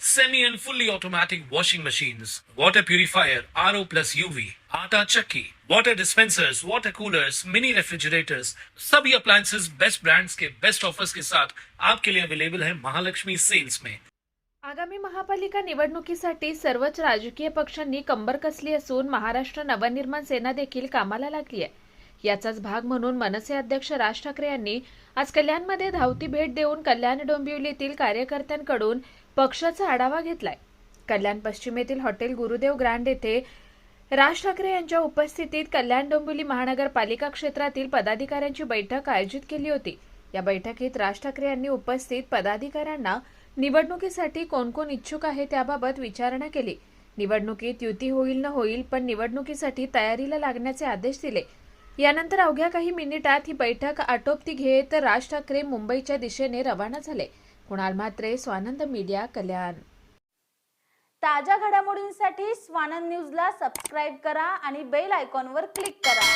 semi and fully automatic washing machines, water purifier, RO plus UV, आटा chakki, water dispensers, water coolers, mini refrigerators, सभी appliances best brands के best offers के साथ आपके लिए available है महालक्ष्मी सेल्स में आगामी महापालिका निवडणुकीसाठी सर्वच राजकीय पक्षांनी कंबर कसली असून महाराष्ट्र नवनिर्माण सेना देखील कामाला लागली आहे याचाच भाग म्हणून मनसे अध्यक्ष राज ठाकरे यांनी आज कल्याणमध्ये धावती भेट देऊन कल्याण डोंबिवलीतील कार्यकर्त्यांकडून पक्षाचा आढावा घेतलाय. कल्याण पश्चिमेतील हॉटेल गुरुदेव ग्रँड येथे राज ठाकरे यांच्या उपस्थितीत कल्याण डोंबिवली महानगरपालिका क्षेत्रातील पदाधिकाऱ्यांची बैठक आयोजित केली होती. या बैठकीत राज ठाकरे यांनी उपस्थित पदाधिकाऱ्यांना निवडणुकीसाठी कोण कोण इच्छुक आहे त्याबाबत विचारणा केली. निवडणुकीत युती होईल न होईल पण निवडणुकीसाठी तयारीला लागण्याचे आदेश दिले. यानंतर अवघ्या काही मिनिटात ही बैठक आटोपती घेत राज ठाकरे मुंबईच्या दिशेने रवाना झाले. कुणाल म्हात्रे स्वानंद मीडिया कल्याण. ताज्या घडामोडींसाठी स्वानंद न्यूजला सबस्क्राईब करा आणि बेल आयकॉनवर क्लिक करा.